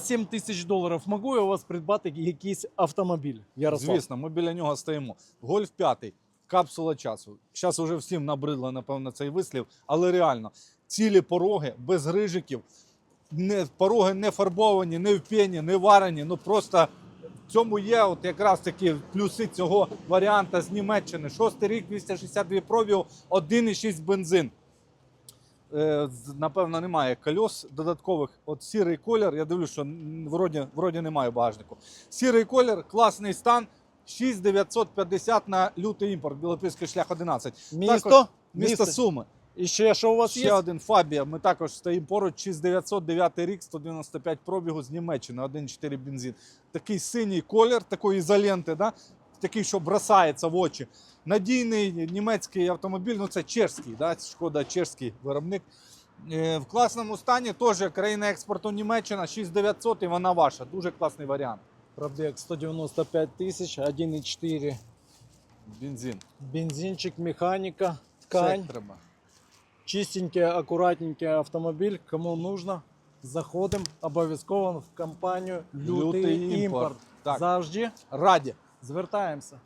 7 тисяч доларів могу я у вас придбати якийсь автомобіль? Ярослав. Звісно, ми біля нього стоїмо. Гольф 5, капсула часу. Зараз уже всім набридло, напевно, цей вислів, але реально, цілі пороги без грижиків, не, пороги не фарбовані, не в пені, не варені. Ну просто в цьому є от якраз такі плюси цього варіанта з Німеччини. Шостий рік, 262 пробігу, 1,6 бензин. Е, Напевно, немає кольос додаткових. От сірий колір. Я дивлюсь, що вроді, вроді немає багажнику. Сірий колір, класний стан. 6950 на лютий імпорт, Білопільський шлях 11. Місто? Також місто Суми. І ще що у вас Ще є? один Фабія. Ми також стоїмо поруч. 6909 рік, 195 пробігу з Німеччини, 1,4 бензин. Такий синій колір, такої ізоленти, да? Такий, що бросається в очі. Надійний німецький автомобіль, ну це чешський, да? шкода, чешський виробник. Е, В класному стані теж країна експорту Німеччина, 6900 і вона ваша. Дуже класний варіант. Пробіг 195 тисяч, 1,4 Бензин. бензинчик, механіка, Все ткань. як треба. Чистенький, акуратненький автомобіль. Кому нужно, заходимо обов'язково в компанію Лютий, Лютий імпорт. імпорт. Так. Завжди Раді. Звертаємося.